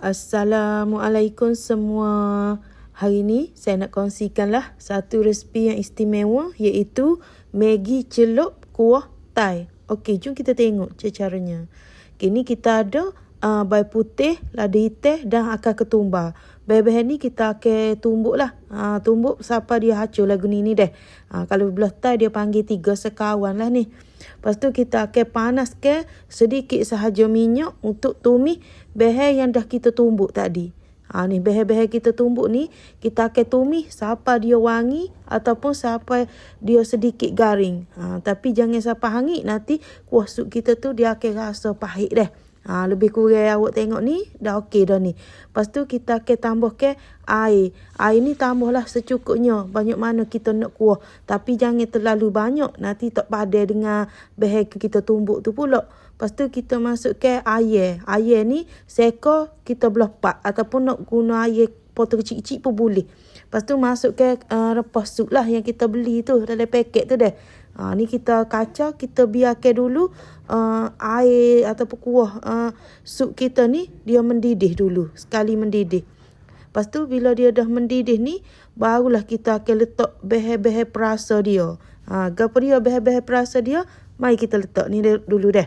Assalamualaikum semua. Hari ni saya nak kongsikanlah satu resipi yang istimewa iaitu Maggi celup kuah Thai. Okey, jom kita tengok caranya. Kini kita ada uh, bai putih, lada hitam dan akar ketumbar. Bahan-bahan ni kita akan tumbuk lah. Ha, tumbuk siapa dia hacur lagu ni ni deh. Ha, kalau belah Thai dia panggil tiga sekawan lah ni. Lepas tu kita akan panaskan sedikit sahaja minyak untuk tumis bahan yang dah kita tumbuk tadi. Ha, ni bahan-bahan kita tumbuk ni kita akan tumis siapa dia wangi ataupun siapa dia sedikit garing. Ha, tapi jangan siapa hangit nanti kuah sup kita tu dia akan rasa pahit deh. Ha, lebih kurang awak tengok ni dah okey dah ni. Lepas tu kita akan tambah ke air. Air ni tambahlah secukupnya. Banyak mana kita nak kuah. Tapi jangan terlalu banyak. Nanti tak padan dengan bahan kita tumbuk tu pula. Lepas tu kita masuk ke air. Air ni seka kita belah pak. Ataupun nak guna air potong kecil-kecil pun boleh. Lepas tu masuk ke uh, rempah sup lah yang kita beli tu dalam paket tu dah. Ha, ni kita kacau, kita biarkan dulu uh, air ataupun kuah uh, sup kita ni dia mendidih dulu. Sekali mendidih. Lepas tu bila dia dah mendidih ni, barulah kita akan letak bahan-bahan perasa dia. Ha, apa dia bahan-bahan perasa dia? Mari kita letak ni dulu dah.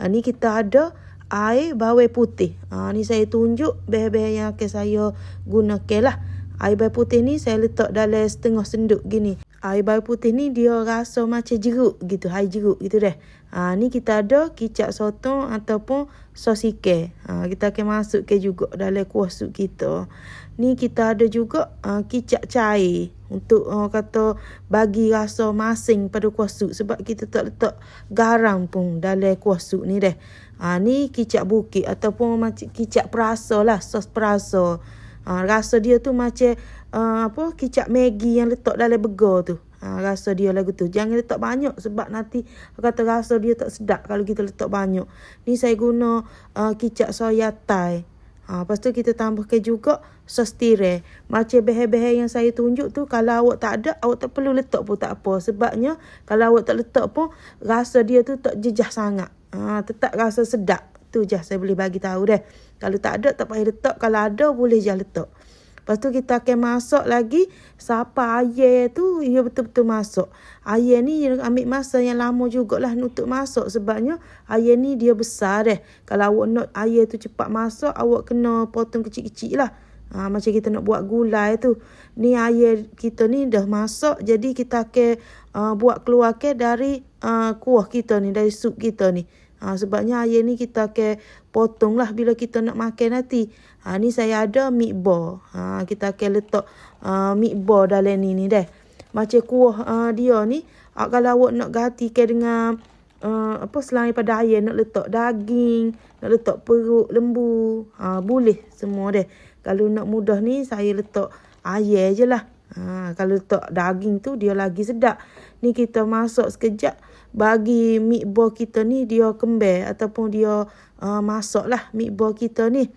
Ha, ni kita ada air bawang putih. Ha, ni saya tunjuk bahan-bahan yang akan saya gunakan lah. Air bawang putih ni saya letak dalam setengah senduk gini air bawang putih ni dia rasa macam jeruk gitu, air jeruk gitu deh. Ha, ni kita ada kicap sotong ataupun sos ikan. Ha, kita akan masukkan juga dalam kuah sup kita. Ni kita ada juga uh, kicap cair untuk uh, kata bagi rasa masing pada kuah sup sebab kita tak letak garam pun dalam kuah sup ni deh. Ha, ni kicap bukit ataupun macam kicap perasa lah, sos perasa. Ha, rasa dia tu macam uh, apa kicap Maggi yang letak dalam burger tu. Ha, rasa dia lagu tu. Jangan letak banyak sebab nanti kata rasa dia tak sedap kalau kita letak banyak. Ni saya guna uh, kicap soya Thai. Ha, lepas tu kita tambahkan juga sos tirai. Macam bahan-bahan yang saya tunjuk tu kalau awak tak ada, awak tak perlu letak pun tak apa. Sebabnya kalau awak tak letak pun rasa dia tu tak jejah sangat. Ha, tetap rasa sedap. Tu je saya boleh bagi tahu dah. Kalau tak ada tak payah letak. Kalau ada boleh je letak. Lepas tu kita akan masak lagi siapa air tu ia betul-betul masuk. Air ni dia ambil masa yang lama jugalah untuk masak sebabnya air ni dia besar deh. Kalau awak nak air tu cepat masak awak kena potong kecil-kecil lah. Ha, macam kita nak buat gulai tu. Ni air kita ni dah masak jadi kita akan uh, buat keluar ke dari uh, kuah kita ni dari sup kita ni. Ha, sebabnya air ni kita akan potong lah bila kita nak makan nanti. Ha, ni saya ada meatball. Ha, kita akan letak uh, meatball dalam ni ni dah. Macam kuah uh, dia ni. Uh, kalau awak nak gantikan dengan uh, apa selain pada air nak letak daging. Nak letak perut lembu. Ha, boleh semua dah. Kalau nak mudah ni saya letak air je lah. Ha, kalau letak daging tu dia lagi sedap. Ni kita masak sekejap bagi meatball kita ni dia kembang ataupun dia uh, masak lah meatball kita ni.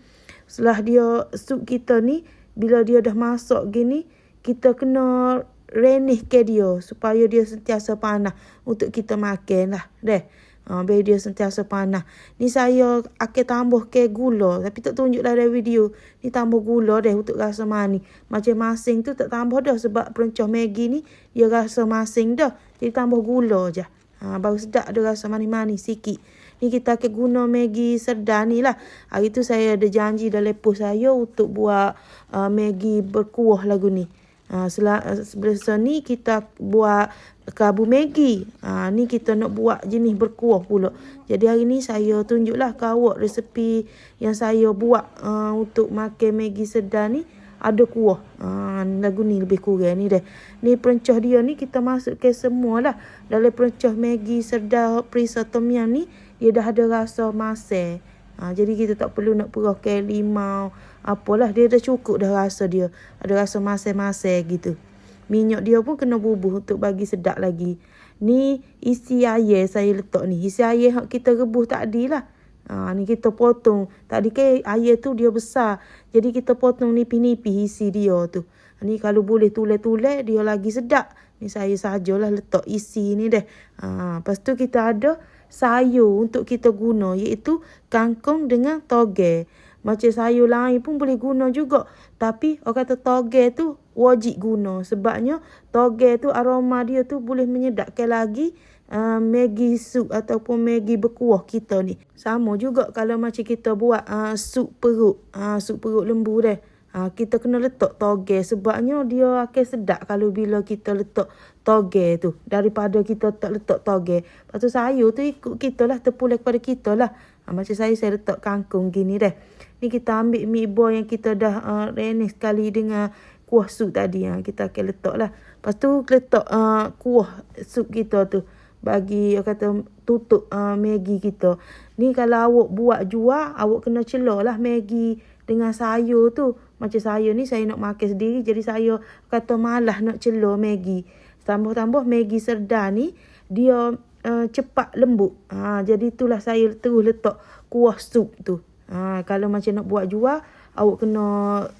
Setelah dia sup kita ni, bila dia dah masak gini, kita kena renih ke dia supaya dia sentiasa panas untuk kita makan lah. Deh. Uh, biar dia sentiasa panas. Ni saya akan tambah ke gula. Tapi tak tunjuk lah dalam video. Ni tambah gula deh untuk rasa manis. Macam masing tu tak tambah dah. Sebab perencah Maggi ni dia rasa masing dah. Jadi tambah gula je. Ha, baru sedap ada rasa manis-manis sikit. Ni kita akan guna Maggi sedar ni lah. Hari tu saya ada janji dalam post saya untuk buat uh, Maggi berkuah lagu ni. Ha, sebelum ni kita buat kabu Maggi. Ha, ni kita nak buat jenis berkuah pula. Jadi hari ni saya tunjuklah ke awak resepi yang saya buat uh, untuk makan Maggi sedar ni ada kuah. Ha, lagu ni lebih kurang ni dah. Ni perencah dia ni kita masukkan semua lah. Dalam perencah Maggi sedar perisa tom yum ni, dia dah ada rasa masak. Ha, jadi kita tak perlu nak perahkan limau. Apalah, dia dah cukup dah rasa dia. Ada rasa masak-masak gitu. Minyak dia pun kena bubuh untuk bagi sedap lagi. Ni isi air saya letak ni. Isi air yang kita rebus tadi lah. Ha, ni kita potong. Tadi ke air tu dia besar. Jadi kita potong nipis-nipis isi dia tu. Ni kalau boleh tulis-tulis dia lagi sedap. Ni saya sajalah letak isi ni deh. Ha, lepas tu kita ada sayur untuk kita guna iaitu kangkung dengan toge. Macam sayur lain pun boleh guna juga. Tapi orang kata toge tu wajib guna. Sebabnya toge tu aroma dia tu boleh menyedapkan lagi uh, Maggi sup ataupun Maggi berkuah kita ni. Sama juga kalau macam kita buat uh, sup perut. Uh, sup perut lembu deh. Ha, kita kena letak toge sebabnya dia akan sedap kalau bila kita letak toge tu. Daripada kita tak letak toge. Lepas tu sayur tu ikut kita lah. Terpulang kepada kita lah. Ha, macam saya, saya letak kangkung gini deh. Ni kita ambil boy yang kita dah uh, renes sekali dengan kuah sup tadi. Ha, kita akan letak lah. Lepas tu letak uh, kuah sup kita tu. Bagi kata tutup uh, Maggi kita. Ni kalau awak buat jual, awak kena celor lah Maggi dengan sayur tu. Macam saya ni saya nak makan sendiri jadi saya kata malah nak celur Maggi. Tambah-tambah Maggi serda ni dia uh, cepat lembut. Ha, jadi itulah saya terus letak kuah sup tu. Ha, kalau macam nak buat jual awak kena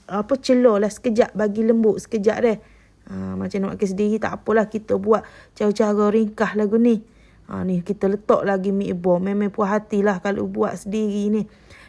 apa celur lah sekejap bagi lembut sekejap deh. Ha, macam nak makan sendiri tak apalah kita buat cara-cara ringkas lagu ni. Ha, ni kita letak lagi ibu. Memang puas hatilah kalau buat sendiri ni.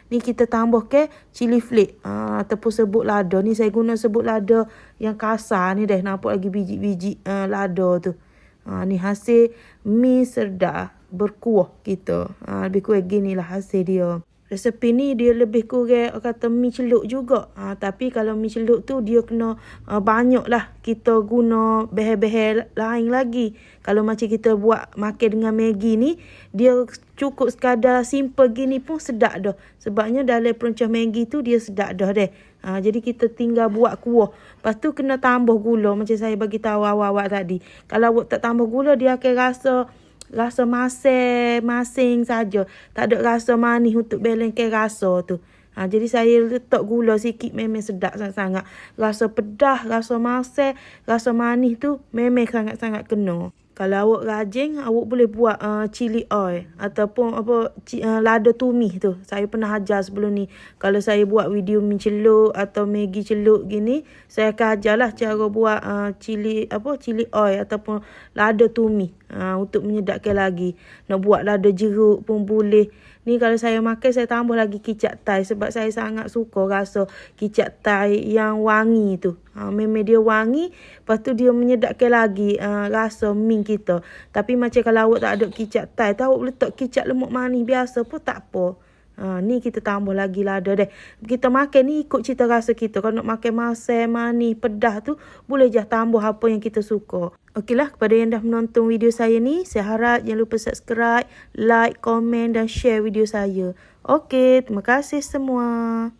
Ni kita tambah ke cili flake uh, ataupun sebut lada. Ni saya guna sebut lada yang kasar ni dah nampak lagi biji-biji uh, lada tu. Uh, ni hasil mi serda berkuah kita. Uh, lebih kurang gini lah hasil dia. Resepi ni dia lebih kurang kata mi celup juga. Ha, tapi kalau mi celup tu dia kena uh, banyak lah kita guna bahan-bahan lain lagi. Kalau macam kita buat makan dengan Maggi ni, dia cukup sekadar simple gini pun sedap dah. Sebabnya dalam peruncah Maggi tu dia sedap dah deh. Ha, jadi kita tinggal buat kuah. Lepas tu kena tambah gula macam saya bagi tahu awak-awak tadi. Kalau awak tak tambah gula dia akan rasa rasa masing masing saja. Tak ada rasa manis untuk balance rasa tu. Ha, jadi saya letak gula sikit memang sedap sangat-sangat. Rasa pedas rasa masing rasa manis tu memang sangat-sangat kena kalau awak rajin, awak boleh buat uh, chili oil ataupun apa uh, lada tumis tu. Saya pernah ajar sebelum ni. Kalau saya buat video mi celup atau Maggi celup gini, saya akan ajarlah cara buat uh, chili apa chili oil ataupun lada tumis uh, untuk menyedapkan lagi. Nak buat lada jeruk pun boleh. Ni kalau saya makan saya tambah lagi kicap Thai sebab saya sangat suka rasa kicap Thai yang wangi tu. Ha, memang dia wangi, lepas tu dia menyedapkan lagi uh, rasa min kita. Tapi macam kalau awak tak ada kicap Thai, tahu letak kicap lemak manis biasa pun tak apa. Ha, ni kita tambah lagi lada deh. Kita makan ni ikut cita rasa kita. Kalau nak makan masam, manis, pedas tu, boleh je tambah apa yang kita suka. Okeylah, kepada yang dah menonton video saya ni, saya harap jangan lupa subscribe, like, komen dan share video saya. Okey, terima kasih semua.